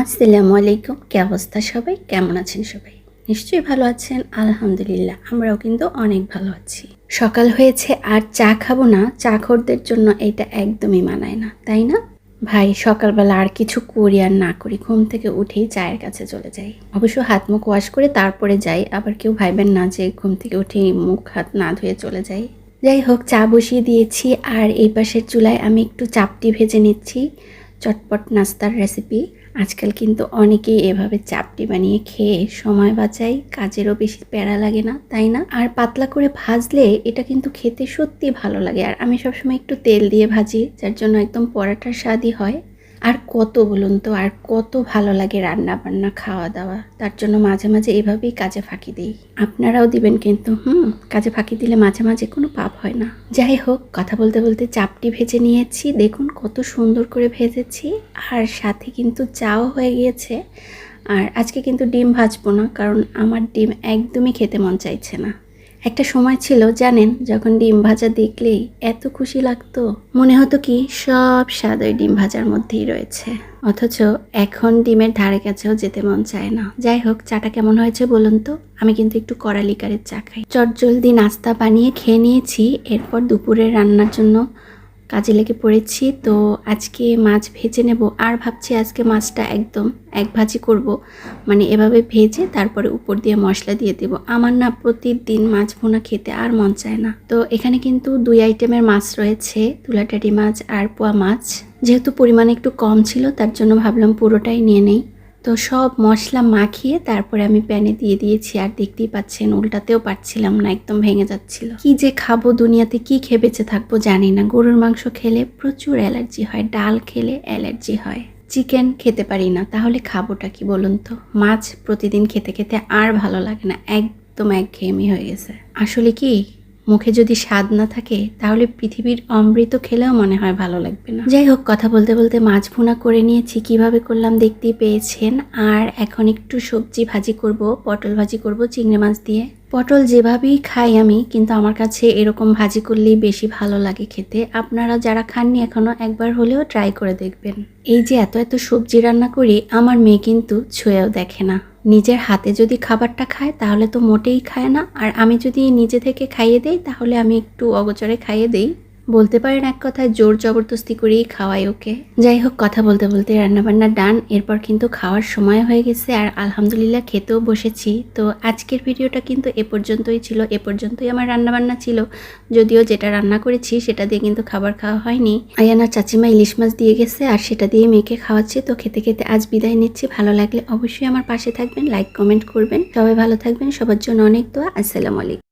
আসসালামু আলাইকুম। কে অবস্থা সবাই? কেমন আছেন সবাই? নিশ্চয়ই ভালো আছেন। আলহামদুলিল্লাহ, আমরাও কিন্তু অনেক ভালো আছি। সকাল হয়েছে আর চা খাব না, চা খোরদের জন্য এটা একদমই মানায় না, তাই না? ভাই, সকালবেলা আর কিছু করি আর না করি, ঘুম থেকে উঠেই চায়ের কাছে চলে যাই। অবশ্য হাত মুখ ওয়াশ করে তারপরে যাই, আবার কেউ ভাইবেন না যে ঘুম থেকে উঠেই মুখ হাত না ধুয়ে চলে যাই। যাই হোক, চা বসিয়ে দিয়েছি আর এই পাশের চুলায় আমি একটু চাপটি ভেজে নিচ্ছি। চটপট নাস্তার রেসিপি আজকাল কিন্তু অনেকেই এভাবে চাপটি বানিয়ে খেয়ে সময় বাঁচাই কাজেরও বেশি প্যারা লাগে না, তাই না? আর পাতলা করে ভাজলে এটা কিন্তু খেতে সত্যি ভালো লাগে। আর আমি সবসময় একটু তেল দিয়ে ভাজি, যার জন্য একদম পরাটার স্বাদই হয়। আর কত বলুন তো, আর কত ভালো লাগে রান্না বান্না খাওয়া দাওয়া তার জন্য মাঝে মাঝে এভাবেই কাজে ফাঁকি দিই। আপনারাও দিবেন কিন্তু, হুম, কাজে ফাঁকি দিলে মাঝে মাঝে কোনো পাপ হয় না। যাই হোক, কথা বলতে বলতে চাপটি ভেজে নিয়েছি। দেখুন কত সুন্দর করে ভেজেছি। আর সাথে কিন্তু চাও হয়ে গিয়েছে। আর আজকে কিন্তু ডিম ভাজবো না, কারণ আমার ডিম একদমই খেতে মন চাইছে না। একটা সময় ছিল, জানেন, যখন ডিম ভাজা দেখলেই এত খুশি লাগতো। মনে হতো কি, সব স্বাদ ওই ডিম ভাজার মধ্যেই রয়েছে। অথচ এখন ডিমের ধারে কাছেও যেতে মন চায় না। যাই হোক, চাটা কেমন হয়েছে বলুন তো? আমি কিন্তু একটু কড়া লিকারের চা খাই। চটজলদি নাস্তা বানিয়ে খেয়ে নিয়েছি, এরপর দুপুরের রান্নার জন্য কাজে লেগে পড়েছি, তো আজকে মাছ ভেজে নেব। আর ভাবছি আজকে মাছটা একদম এক ভাজি করব। মানে এভাবে ভেজে তারপরে উপর দিয়ে মশলা দিয়ে দেব। আমার না প্রতিদিন মাছ ভুনা খেতে আর মন চায় না। তো এখানে কিন্তু দুই আইটেমের মাছ রয়েছে তুলাটাটি মাছ আর পোয়া মাছ। যেহেতু পরিমাণ একটু কম ছিল, তার জন্য ভাবলাম পুরোটাই নিয়ে নেই। তো সব মশলা মাখিয়ে তারপরে আমি প্যানে দিয়ে দিয়েছি আর দেখতেই পাচ্ছেন, উল্টাতেও পারছিলাম না, একদম ভেঙে যাচ্ছিল। কি যে খাব, দুনিয়াতে কি খেয়ে থাকব জানি না। গরুর মাংস খেলে প্রচুর অ্যালার্জি হয়, ডাল খেলে অ্যালার্জি হয়। চিকেন খেতে পারি না, তাহলে খাবোটা কি বলুন তো? মাছ প্রতিদিন খেতে খেতে আর ভালো লাগে না, একদম একঘেয়েমি হয়ে গেছে। আসলে কি মুখে যদি স্বাদ না থাকে, তাহলে পৃথিবীর অমৃত খেলেও মনে হয় ভালো লাগবে না। যাই হোক, কথা বলতে বলতে মাছ ভুনা করে নিয়েছি, কীভাবে করলাম দেখতেই পেয়েছেন। আর এখন একটু সবজি ভাজি করব, পটল ভাজি করব, চিংড়ি মাছ দিয়ে। পটল যেভাবেই খাই আমি, কিন্তু আমার কাছে এরকম ভাজি করলেই বেশি ভালো লাগে খেতে। আপনারা যারা খাননি এখনও একবার হলেও ট্রাই করে দেখবেন। এই যে এত এত সবজি রান্না করি, আমার মেয়ে কিন্তু ছুঁয়েও দেখে না। নিজের হাতে যদি খাবারটা খায়, তাহলে তো মোটেই খায় না। আর আমি যদি নিজে থেকে খাইয়ে দেই, তাহলে আমি একটু অগোচরে খাইয়ে দেই। বলতে পারেন এক কথায়, জোর জবরদস্তি করেই খাওয়াই ওকে। যাই হোক, কথা বলতে বলতে রান্নাবান্না ডান। এরপর কিন্তু খাওয়ার সময় হয়ে গেছে আর আলহামদুলিল্লাহ খেতেও বসেছি। তো আজকের ভিডিওটা কিন্তু এ পর্যন্তই ছিল, এ পর্যন্তই আমার রান্নাবান্না ছিল। যদিও যেটা রান্না করেছি সেটা দিয়ে কিন্তু খাবার খাওয়া হয়নি। আয়ানার চাচিমা ইলিশ মাছ দিয়ে গেছে আর সেটা দিয়ে মেয়েকে খাওয়াচ্ছি। তো খেতে খেতে আজ বিদায় নিচ্ছি। ভালো লাগলে অবশ্যই আমার পাশে থাকবেন, লাইক, কমেন্ট করবেন। সবাই ভালো থাকবেন। সবার জন্য অনেক দোয়া। আসসালামু আলাইকুম।